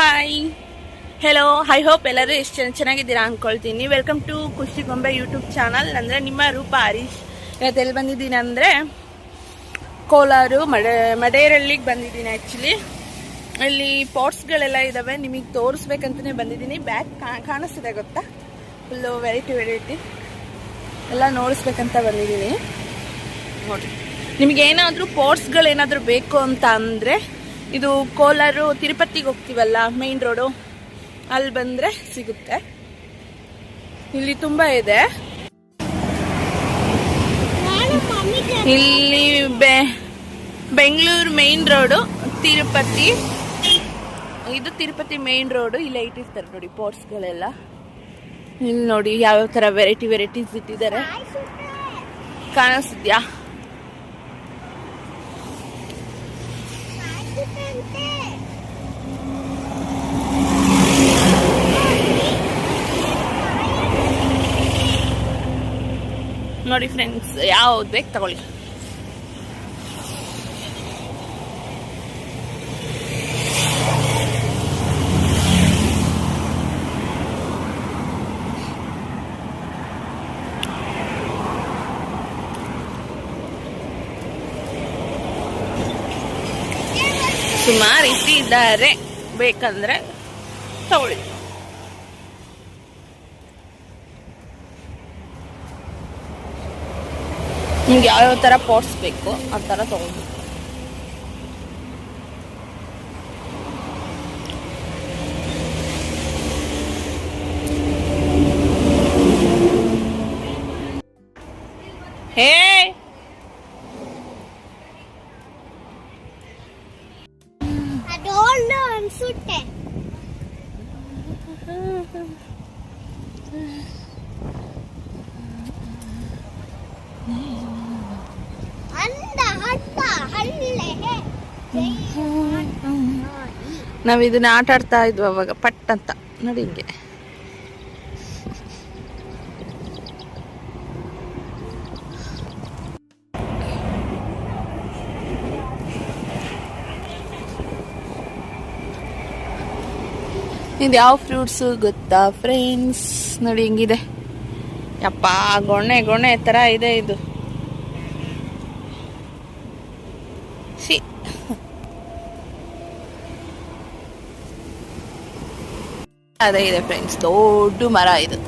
Hi hello I hope ಎಲ್ಲರೂ ಎಷ್ಟು ಚೆನ್ನ ಚೆನ್ನಾಗಿದ್ದೀರಾ ಅಂದ್ಕೊಳ್ತೀನಿ ವೆಲ್ಕಮ್ ಟು ಖುಷಿ ಗೊಂಬೆ ಯೂಟ್ಯೂಬ್ ಚಾನಲ್ ಅಂದರೆ ನಿಮ್ಮ ರೂಪ ಹರೀಶ್. ಇವತ್ತು ಎಲ್ಲಿ ಬಂದಿದ್ದೀನಿ ಅಂದರೆ ಕೋಲಾರು ಮಡೆ, ಮಡೇರಳ್ಳಿಗೆ ಬಂದಿದ್ದೀನಿ ಆ್ಯಕ್ಚುಲಿ ಇಲ್ಲಿ ಪಾಟ್ಸ್ಗಳೆಲ್ಲ ಇದ್ದಾವೆ ನಿಮಗೆ ತೋರಿಸ್ಬೇಕಂತಲೇ ಬಂದಿದ್ದೀನಿ. ಬ್ಯಾಗ್ ಕಾಣಿಸ್ತಿದೆ ಗೊತ್ತಾ? ಫುಲ್ಲು ವೆರೈಟಿ ವೆರೈಟಿ ಎಲ್ಲ ನೋಡಿಸ್ಬೇಕಂತ ಬಂದಿದ್ದೀನಿ. ನೋಡಿ. ನಿಮಗೇನಾದರೂ ಪಾಟ್ಸ್ಗಳೇನಾದರೂ ಬೇಕು ಅಂತ ಅಂದರೆ ಇದು ಕೋಲಾರು, ತಿರುಪತಿಗೆ ಹೋಗ್ತೀವಲ್ಲ ಮೇನ್ ರೋಡು ಅಲ್ಲಿ ಬಂದರೆ ಸಿಗುತ್ತೆ. ಇಲ್ಲಿ ತುಂಬ ಇದೆ. ಇಲ್ಲಿ ಬೆಂಗಳೂರು ಮೇನ್ ರೋಡು ತಿರುಪತಿ. ಇದು ತಿರುಪತಿ ಮೇನ್ ರೋಡು ಇಲ್ಲಿ ಇಟ್ಟಿರ್ತಾರೆ ನೋಡಿ ಪೋರ್ಟ್ಸ್ಗಳೆಲ್ಲ ಇಲ್ಲಿ ನೋಡಿ ಯಾವ್ಯಾವ ಥರ ವೆರೈಟಿ ವೆರೈಟೀಸ್ ಇಟ್ಟಿದ್ದಾರೆ. ಕಾಣಿಸ್ತಿದ್ಯಾ? ನೋಡಿ ಫ್ರೆಂಡ್ಸ್ ಯಾವ್ದು ಬೇಕು ತಗೊಳ್ಳಿ. ಸುಮಾರು ಇಟ್ಟಿದ್ದಾರೆ ಬೇಕಂದ್ರೆ ತಗೊಳ್ಳಿ. ನಿಮ್ಗೆ ಯಾವ್ಯಾವ ಥರ ಪಾಟ್ಸ್ ಬೇಕು ಆ ಥರ ತಗೊಳ್ಳಿ. ಹೇ ಹಳ್ಳೆ ನಾವು ಇದನ್ನ ಆಟ ಆಡ್ತಾ ಇದ್ವು ಅವಾಗ ಪಟ್ ಅಂತ. ನೋಡಿ ಹಿಂಗೆ. ಇದು ಯಾವ ಫ್ರೂಟ್ಸು ಗೊತ್ತಾ ಫ್ರೆಂಡ್ಸ್? ನೋಡಿ ಹೆಂಗಿದೆ. ಯಪ್ಪ, ಗೊಣೆ ಗೊಣೆ ಥರ ಇದೆ ಇದು. ಸಿ ಅದೇ ಇದೆ ಫ್ರೆಂಡ್ಸ್, ದೊಡ್ಡ ಮರ ಇದು.